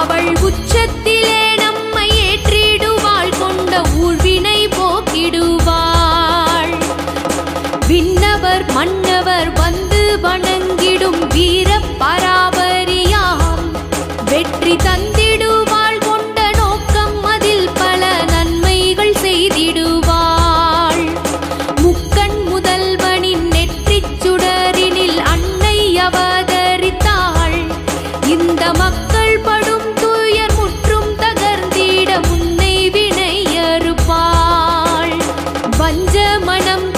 அவள் உச்சத்தில் மனம்